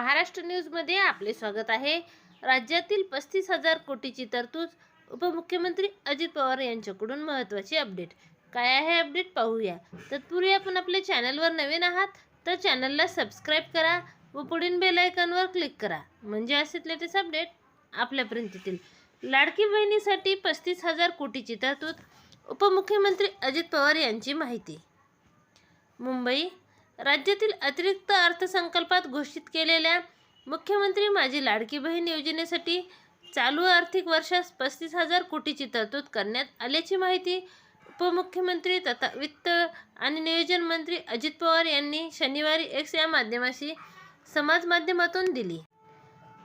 महाराष्ट्र न्यूजमध्ये आपले स्वागत आहे. राज्यातील पस्तीस हजार कोटीची तरतूद उपमुख्यमंत्री अजित पवार यांच्याकडून महत्त्वाची अपडेट. काय आहे अपडेट पाहूया. तत्पूर्वी आपण आपल्या चॅनलवर नवीन आहात तर चॅनलला सबस्क्राईब करा व पुढील बेलायकनवर क्लिक करा. म्हणजे असेच लेटेस्ट अपडेट आपल्यापर्यंत येतील लाडकी बहिणीसाठी पस्तीस हजार कोटीची तरतूद उपमुख्यमंत्री अजित पवार यांची माहिती. मुंबई राज्यातील अतिरिक्त अर्थसंकल्पात घोषित केलेल्या मुख्यमंत्री माझी लाडकी बहीण योजनेसाठी चालू आर्थिक वर्षास पस्तीस हजार कोटीची तरतूद करण्यात आल्याची माहिती उपमुख्यमंत्री तथा वित्त आणि नियोजन मंत्री अजित पवार यांनी शनिवारी एक्स या माध्यमाशी समाज माध्यमातून दिली.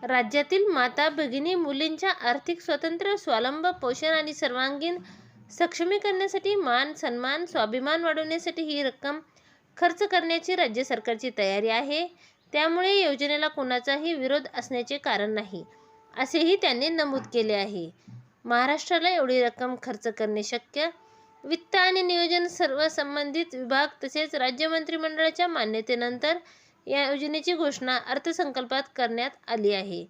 राज्यातील माता भगिनी मुलींच्या आर्थिक स्वातंत्र्य स्वावलंब पोषण आणि सर्वांगीण सक्षमीकरणासाठी मान सन्मान स्वाभिमान वाढवण्यासाठी ही रक्कम खर्च करण्याची राज्य सरकारची तयारी आहे. त्यामुळे योजनेला कोणाचाही विरोध असण्याचे कारण नाही असेही त्यांनी नमूद केले आहे. महाराष्ट्राला एवढी रक्कम खर्च करणे शक्य? वित्त आणि नियोजन सर्व संबंधित विभाग तसेच राज्य मंत्रिमंडळाच्या मान्यतेनंतर या योजनेची घोषणा अर्थसंकल्पात करण्यात आली आहे.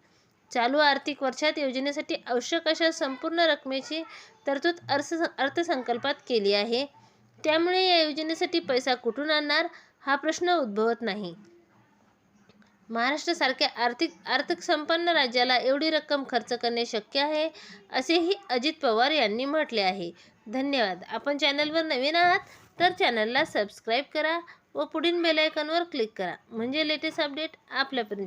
चालू आर्थिक वर्षात योजनेसाठी आवश्यक अशा संपूर्ण रकमेची तरतूद अर्थ अर्थसंकल्पात केली आहे. त्यामुळे या योजनेसाठी पैसा कुठून आणणार? हा प्रश्न उद्भवत नाही. महाराष्ट्रासारख्या आर्थिक आर्थिक संपन्न राज्याला एवढी रक्कम खर्च करणे शक्य आहे? असेही अजित पवार यांनी म्हटले आहे. धन्यवाद. आपण चॅनलवर नवीन आहात तर चॅनलला सबस्क्राईब करा व पुढील बेलायकनवर क्लिक करा. म्हणजे लेटेस्ट अपडेट आपल्यापर्यंत